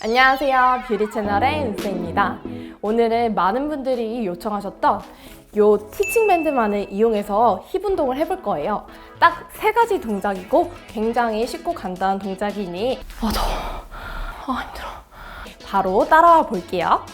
안녕하세요. 뷰티 채널의 은수입니다. 오늘은 많은 분들이 요청하셨던 요 티칭 밴드만을 이용해서 힙 운동을 해볼 거예요. 딱 세 가지 동작이고 굉장히 쉽고 간단한 동작이니 아 더워. 아 힘들어. 바로 따라와 볼게요.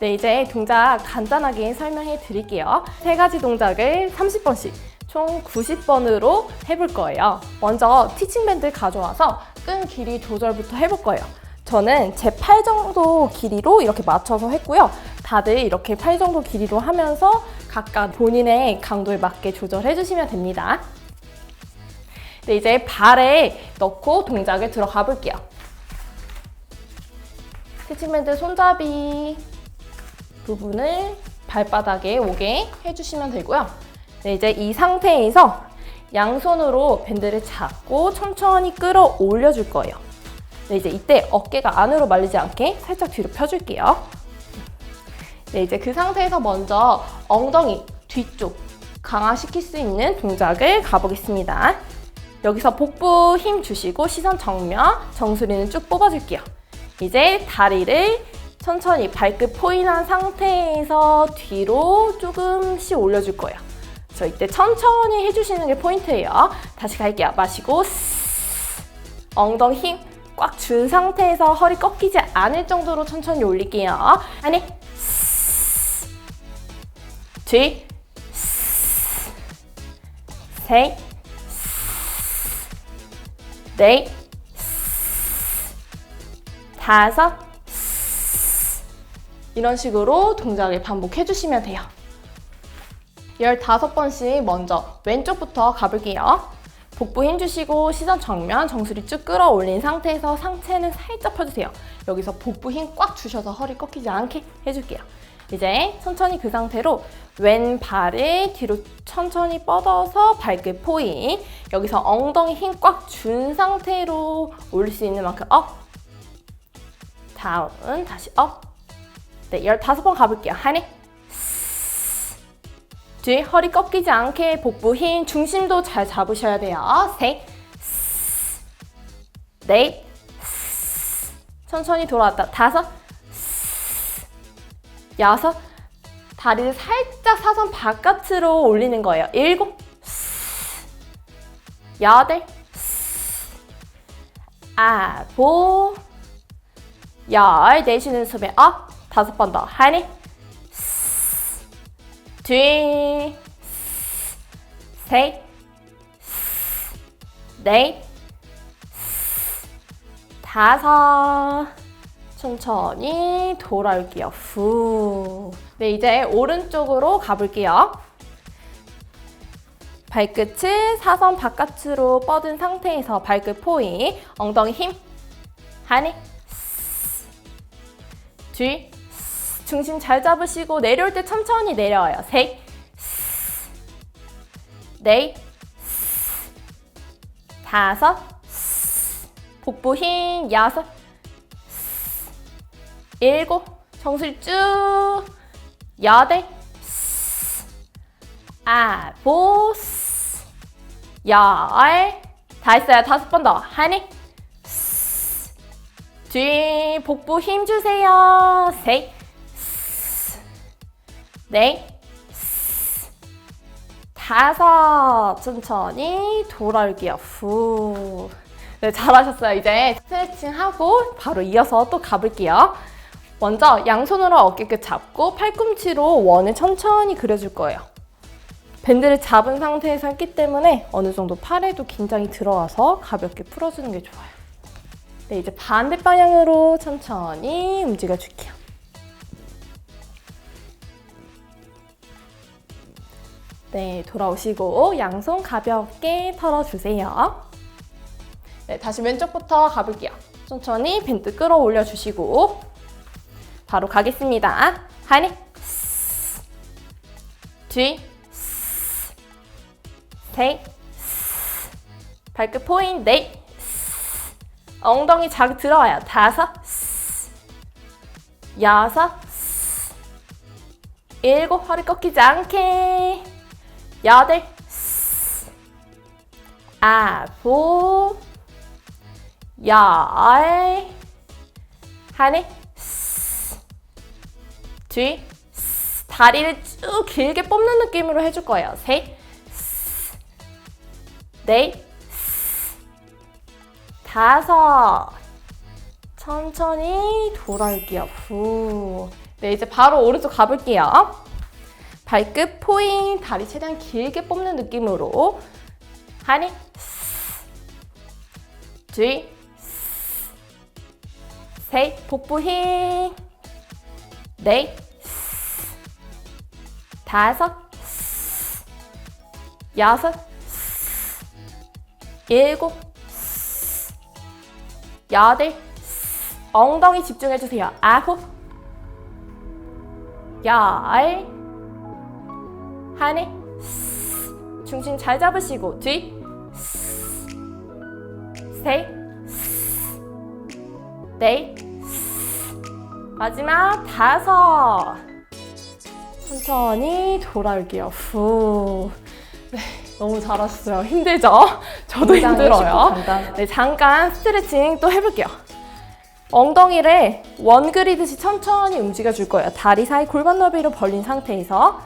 네, 이제 동작 간단하게 설명해 드릴게요. 세 가지 동작을 30번씩 총 90번으로 해볼 거예요. 먼저 티칭밴드 가져와서 끈 길이 조절부터 해볼 거예요. 저는 제 팔 정도 길이로 이렇게 맞춰서 했고요. 다들 이렇게 팔 정도 길이로 하면서 각각 본인의 강도에 맞게 조절해 주시면 됩니다. 네, 이제 발에 넣고 동작에 들어가 볼게요. 티칭밴드 손잡이 부분을 발바닥에 오게 해주시면 되고요. 네, 이제 이 상태에서 양손으로 밴드를 잡고 천천히 끌어 올려 줄 거예요. 네, 이제 이때 어깨가 안으로 말리지 않게 살짝 뒤로 펴줄게요. 네, 이제 그 상태에서 먼저 엉덩이 뒤쪽 강화시킬 수 있는 동작을 가보겠습니다. 여기서 복부 힘 주시고 시선 정면, 정수리는 쭉 뽑아줄게요. 이제 다리를 천천히 발끝 포인한 상태에서 뒤로 조금씩 올려줄 거예요. 저 이때 천천히 해주시는 게 포인트예요. 다시 갈게요. 마시고. 엉덩이 힘 꽉 준 상태에서 허리 꺾이지 않을 정도로 천천히 올릴게요. 둘, 스스. 셋. 넷. 다섯, 이런 식으로 동작을 반복해 주시면 돼요. 15번씩 먼저 왼쪽부터 가볼게요. 복부 힘 주시고 시선 정면, 정수리 쭉 끌어올린 상태에서 상체는 살짝 펴주세요. 여기서 복부 힘 꽉 주셔서 허리 꺾이지 않게 해줄게요. 이제 천천히 그 상태로 왼발을 뒤로 천천히 뻗어서 발끝 포인. 여기서 엉덩이 힘 꽉 준 상태로 올릴 수 있는 만큼 업. 다운, 다시 업. 네, 15번 가볼게요. 하나, 둘, 허리 꺾이지 않게 복부 힘, 중심도 잘 잡으셔야 돼요. 셋, 넷, 천천히 돌아왔다. 다섯, 여섯, 다리를 살짝 사선 바깥으로 올리는 거예요. 일곱, 여덟, 아홉, 열, 내쉬는 숨에 업, 다섯 번 더. 하나, 둘, 셋, 넷, 다섯. 천천히 돌아올게요. 후. 네, 이제 오른쪽으로 가볼게요. 발끝을 사선 바깥으로 뻗은 상태에서 발끝 포인, 엉덩이 힘. 하나, 둘, 중심 잘 잡으시고 내려올 때 천천히 내려와요. 셋, 넷, 다섯, 복부 힘 여섯, 일곱, 정수리 쭉. 여덟, 아홉, 열, 다 했어요. 다섯 번 더. 하나, 둘, 복부 힘 주세요. 셋, 넷, 다섯. 천천히 돌아올게요. 후. 네, 잘하셨어요. 이제 스트레칭 하고 바로 이어서 또 가볼게요. 먼저 양손으로 어깨끝 잡고 팔꿈치로 원을 천천히 그려줄 거예요. 밴드를 잡은 상태에서 했기 때문에 어느 정도 팔에도 긴장이 들어와서 가볍게 풀어주는 게 좋아요. 네, 이제 반대 방향으로 천천히 움직여 줄게요. 네, 돌아오시고 양손 가볍게 털어주세요. 네, 다시 왼쪽부터 가볼게요. 천천히 밴드 끌어올려 주시고 바로 가겠습니다. 하나, 둘, 셋, 발끝 포인 넷, 엉덩이 자극 들어와요. 다섯, 여섯, 일곱, 허리 꺾이지 않게, 여덟, 아홉, 열, 하나, 스. 다리를 쭉 길게 뽑는 느낌으로 해줄 거예요. 셋, 스, 넷, 스, 다섯. 천천히 돌아올게요. 후. 네, 이제 바로 오른쪽 가볼게요. 발끝 포인, 다리 최대한 길게 뽑는 느낌으로. 스, 둘, 스, 셋, 복부 힘. 넷, 스, 다섯, 스, 여섯, 스, 일곱, 스, 여덟, 스. 엉덩이 집중해주세요. 아홉, 열, 스. 중심 잘 잡으시고 뒤, 스. 셋, 스. 넷, 스. 마지막 다섯. 천천히 돌아올게요. 후. 네, 너무 잘하셨어요. 힘들죠? 저도 힘들어요. 네, 잠깐 스트레칭 또 해볼게요. 엉덩이를 원 그리듯이 천천히 움직여 줄 거예요. 다리 사이 골반 너비로 벌린 상태에서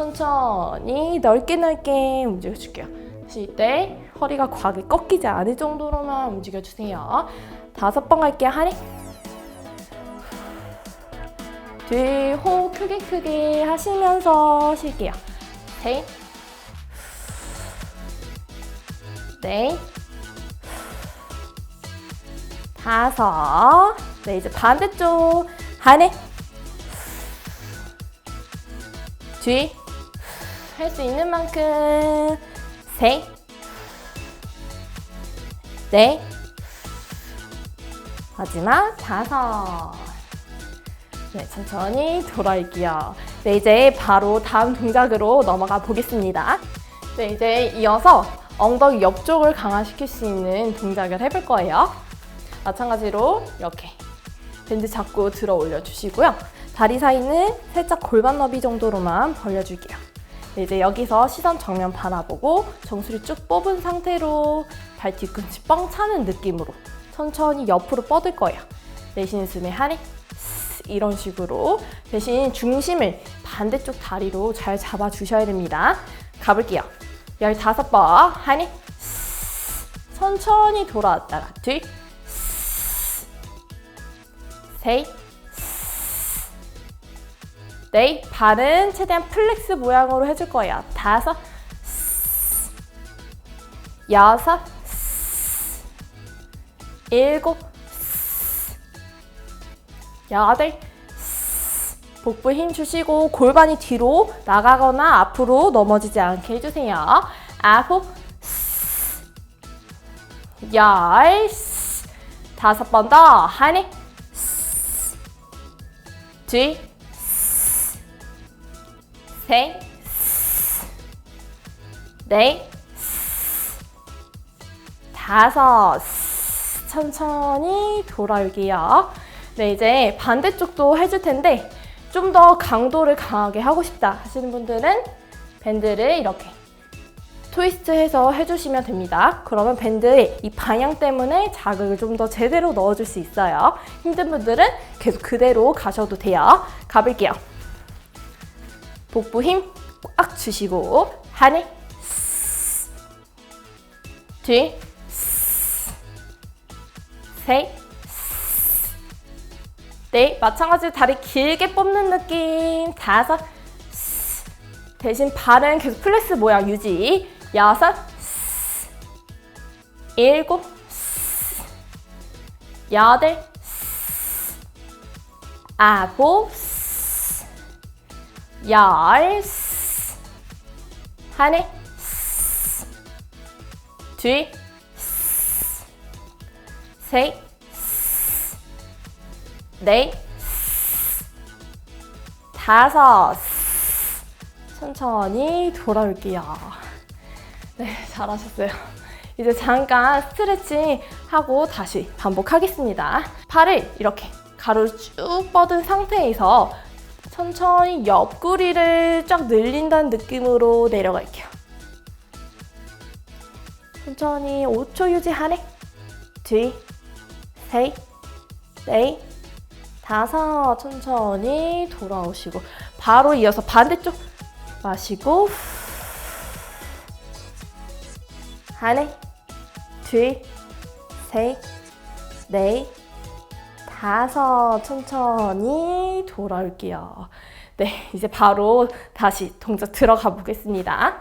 천천히 넓게 넓게 움직여 줄게요. 쉴때 허리가 과하게 꺾이지 않을 정도로만 움직여 주세요. 다섯 번 갈게요. 하나, 둘, 호흡 크게 크게 하시면서 쉴게요. 셋, 넷, 다섯. 네, 이제 반대쪽. 하나, 둘, 할 수 있는 만큼. 셋, 넷, 마지막 다섯. 네, 천천히 돌아올게요. 네, 이제 바로 다음 동작으로 넘어가 보겠습니다. 네, 이제 이어서 엉덩이 옆쪽을 강화시킬 수 있는 동작을 해볼 거예요. 마찬가지로 이렇게 밴드 잡고 들어 올려 주시고요. 다리 사이는 살짝 골반 너비 정도로만 벌려줄게요. 네, 이제 여기서 시선 정면 바라보고 정수리 쭉 뽑은 상태로 발 뒤꿈치 뻥 차는 느낌으로 천천히 옆으로 뻗을 거예요. 내쉬는 숨에 스, 이런 식으로 대신 중심을 반대쪽 다리로 잘 잡아주셔야 됩니다. 가볼게요. 15번 하나, 스, 천천히 돌아왔다가 둘, 셋, 넷, 발은 최대한 플렉스 모양으로 해줄 거예요. 다섯, 여섯, 일곱, 여덟, 복부 힘 주시고 골반이 뒤로 나가거나 앞으로 넘어지지 않게 해주세요. 아홉, 열, 다섯 번 더. 하나, 둘, 셋, 넷, 다섯. 천천히 돌아올게요. 네, 이제 반대쪽도 해줄 텐데 좀 더 강도를 강하게 하고 싶다 하시는 분들은 밴드를 이렇게 트위스트해서 해주시면 됩니다. 그러면 밴드의 이 방향 때문에 자극을 좀 더 제대로 넣어줄 수 있어요. 힘든 분들은 계속 그대로 가셔도 돼요. 가볼게요. 복부 힘 꽉 주시고 하나, 둘, 셋, 넷. 마찬가지로 다리 길게 뽑는 느낌. 다섯. 대신 발은 계속 플렉스 모양 유지. 여섯. 일곱. 여덟. 아홉. 열. 하나. 둘. 셋, 넷, 다섯. 천천히 돌아올게요. 네, 잘하셨어요. 이제 잠깐 스트레칭 하고 다시 반복하겠습니다. 팔을 이렇게 가로를 쭉 뻗은 상태에서 천천히 옆구리를 쫙 늘린다는 느낌으로 내려갈게요. 천천히 5초 유지 하나, 둘, 셋, 넷, 다섯. 천천히 돌아오시고 바로 이어서 반대쪽 마시고 하나 둘셋 넷 다섯 천천히 돌아올게요. 네, 이제 바로 다시 동작 들어가 보겠습니다.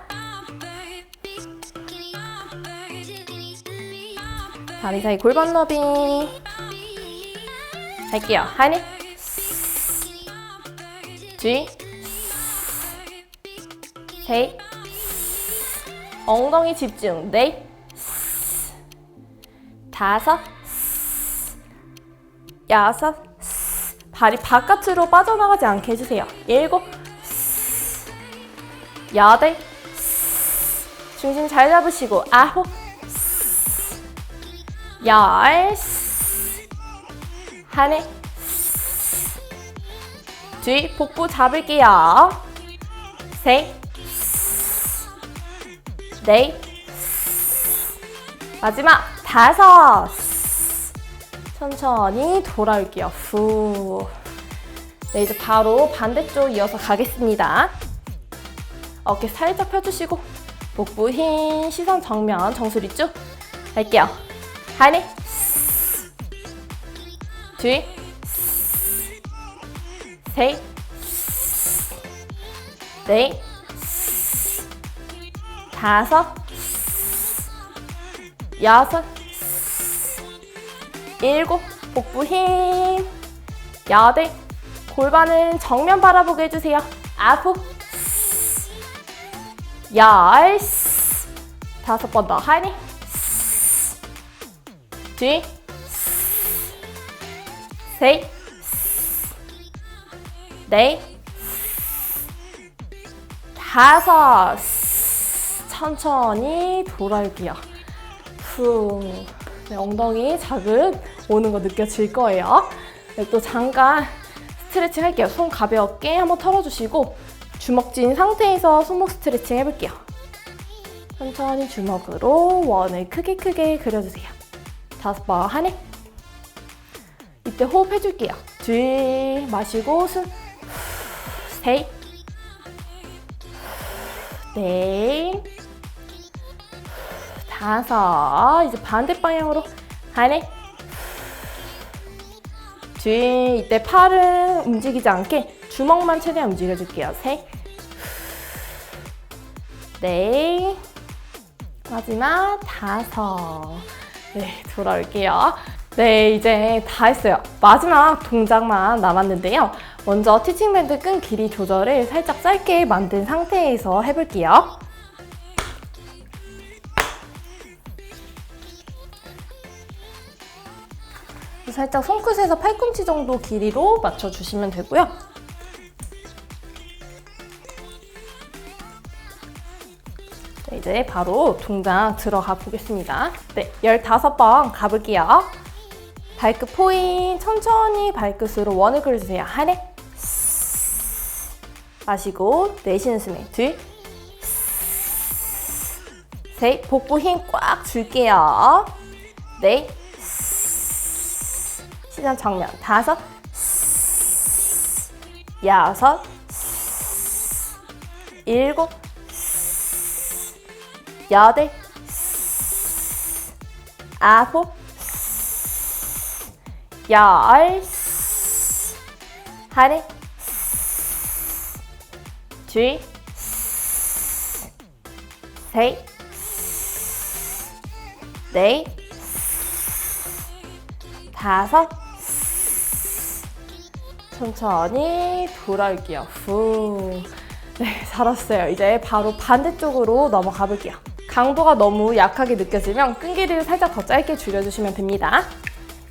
다리 사이 골반 너빙 할게요. 하나 둘 셋, 엉덩이 집중, 넷, 다섯, 여섯, 발이 바깥으로 빠져나가지 않게 해주세요. 일곱, 여덟, 중심 잘 잡으시고, 아홉, 열, 하나, 둘, 복부 잡을게요. 셋, 넷, 마지막 다섯. 천천히 돌아올게요. 후. 네, 이제 바로 반대쪽 이어서 가겠습니다. 어깨 살짝 펴주시고, 복부 흰, 시선 정면, 정수리 쭉 할게요. 하나, 둘, 셋, 넷, 다섯, 여섯, 일곱, 복부 힘, 여덟, 골반은 정면 바라보게 해주세요. 아홉, 열, 다섯 번 더. 하나, 둘, 셋, 넷, 다섯. 천천히 돌아올게요. 후. 네, 엉덩이 자극 오는 거 느껴질 거예요. 네, 또 잠깐 스트레칭 할게요. 손 가볍게 한번 털어주시고 주먹 쥔 상태에서 손목 스트레칭 해볼게요. 천천히 주먹으로 원을 크게 크게 그려주세요. 다섯 번 하나 이때 호흡 해줄게요. 둘 마시고 숨 셋, 넷, 다섯. 이제 반대 방향으로 하나, 둘. 이때 팔은 움직이지 않게 주먹만 최대한 움직여줄게요. 셋, 넷, 마지막 다섯. 네, 돌아올게요. 네, 이제 다 했어요. 마지막 동작만 남았는데요. 먼저 티칭밴드 끈 길이 조절을 살짝 짧게 만든 상태에서 해볼게요. 살짝 손끝에서 팔꿈치 정도 길이로 맞춰주시면 되고요. 네, 이제 바로 동작 들어가 보겠습니다. 네, 15번 가볼게요. 발끝 포인 천천히 발끝으로 원을 그려주세요. 하나 마시고 내쉬는 숨에 둘 셋, 복부 힘 꽉 줄게요. 넷 시선 정면. 다섯. 여섯. 일곱. 여덟. 아홉. 열. 하나 둘 셋, 넷, 다섯, 천천히 돌아올게요. 후. 네, 잘했어요. 이제 바로 반대쪽으로 넘어가 볼게요. 강도가 너무 약하게 느껴지면 끈 길이를 살짝 더 짧게 줄여주시면 됩니다.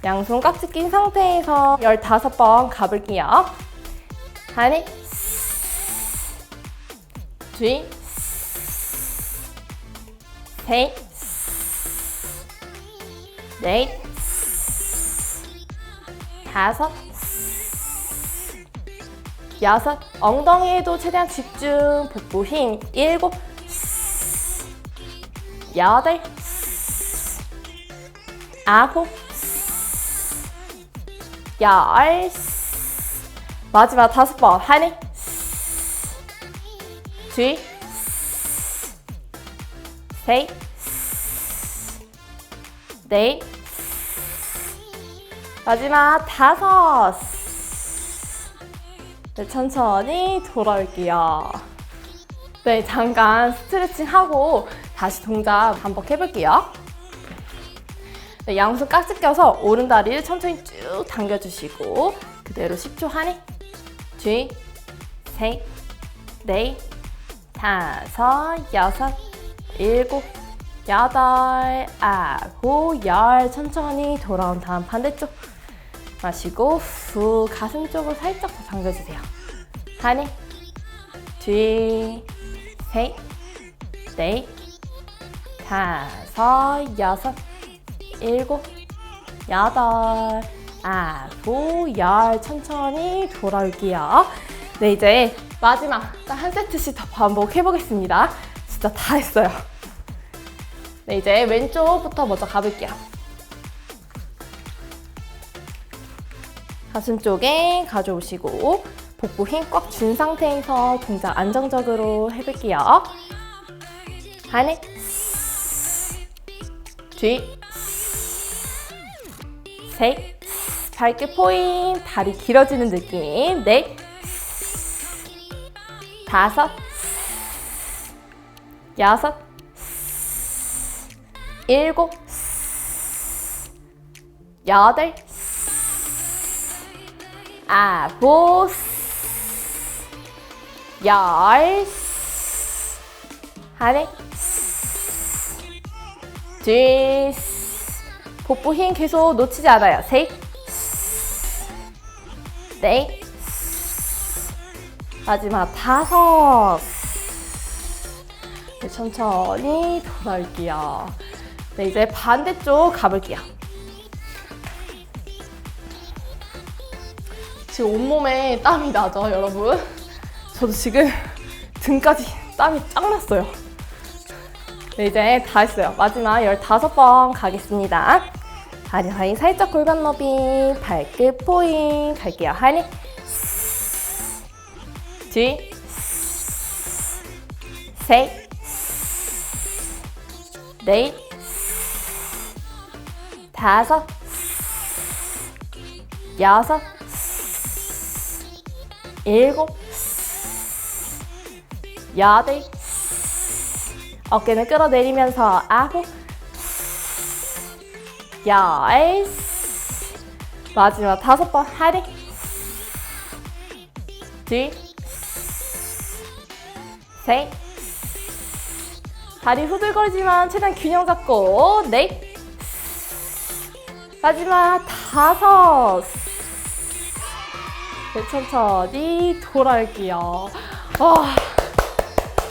양손 깍지 낀 상태에서 15번 가볼게요. 하나, 둘, 셋, 넷, 다섯, 여섯, 엉덩이에도 최대한 집중, 복부 힘, 일곱, 여덟, 아홉, 열, 마지막 다섯 번. 하니. 둘. 셋. 넷. 마지막 다섯. 네, 천천히 돌아올게요. 네, 잠깐 스트레칭 하고 다시 동작 반복해볼게요. 네, 양손 깍지 껴서 오른다리를 천천히 쭉 당겨주시고 그대로 10초 하니 둘, 셋, 넷, 다섯, 여섯, 일곱, 여덟, 아홉, 열 천천히 돌아온 다음 반대쪽 마시고 후 가슴 쪽으로 살짝 더 당겨주세요. 하니 둘, 셋, 넷, 다섯, 여섯, 일곱, 여덟, 아홉, 열 천천히 돌아올게요. 네, 이제 마지막 딱 한 세트씩 더 반복해 보겠습니다. 진짜 다 했어요. 네, 이제 왼쪽부터 먼저 가볼게요. 가슴 쪽에 가져오시고 복부 힘 꽉 준 상태에서 동작 안정적으로 해볼게요. 하나, 둘, 셋, 발끝 포인, 다리 길어지는 느낌. 넷, 다섯, 여섯, 일곱, 여덟, 아홉, 열, 하나, 둘, 복부 힘 계속 놓치지 않아요. 셋, 넷, 마지막 다섯. 네, 천천히 돌아올게요. 네, 이제 반대쪽 가볼게요. 지금 온몸에 땀이 나죠, 여러분? 저도 지금 등까지 땀이 짱 났어요. 네, 이제 다 했어요. 마지막 15번 가겠습니다. 다리 사이 살짝 골반 너비, 발끝 포인 갈게요. 하니, 둘, 셋, 넷, 다섯, 여섯, 일곱, 여덟, 어깨는 끌어내리면서 아홉, 열, 마지막 다섯 번 하리, 둘, 셋, 다리 후들거리지만 최대한 균형 잡고 넷, 마지막 다섯. 네, 천천히 돌아올게요. 와,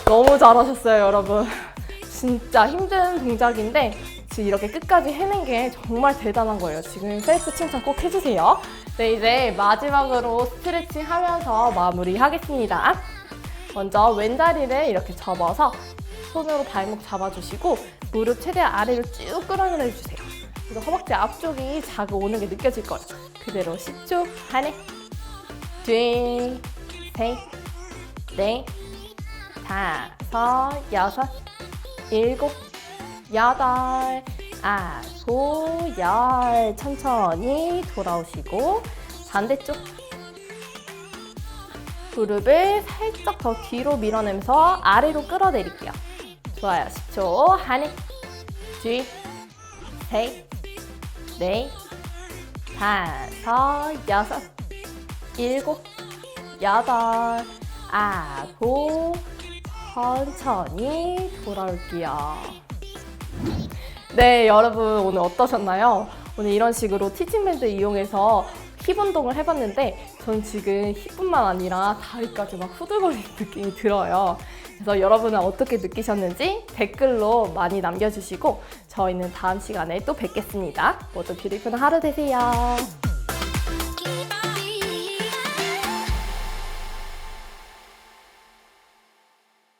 너무 잘하셨어요, 여러분. 진짜 힘든 동작인데 지금 이렇게 끝까지 해낸 게 정말 대단한 거예요. 지금 셀프 칭찬 꼭 해주세요. 네, 이제 마지막으로 스트레칭 하면서 마무리하겠습니다. 먼저 왼다리를 이렇게 접어서 손으로 발목 잡아주시고 무릎 최대한 아래로 쭉 끌어내려 주세요. 그래서 허벅지 앞쪽이 자극 오는 게 느껴질 거예요. 그대로 10초 하나, 둘, 셋, 넷, 다섯, 여섯, 일곱, 여덟, 아홉, 열 천천히 돌아오시고 반대쪽 무릎을 살짝 더 뒤로 밀어내면서 아래로 끌어내릴게요. 좋아요. 10초. 하나, 둘, 셋, 넷, 다섯, 여섯, 일곱, 여덟, 아홉, 천천히 돌아올게요. 네, 여러분 오늘 어떠셨나요? 오늘 이런 식으로 티칭밴드 이용해서 힙 운동을 해봤는데 전 지금 힙뿐만 아니라 다리까지 막 후들거리는 느낌이 들어요. 그래서 여러분은 어떻게 느끼셨는지 댓글로 많이 남겨주시고 저희는 다음 시간에 또 뵙겠습니다. 모두 뷰티풀 하루 되세요.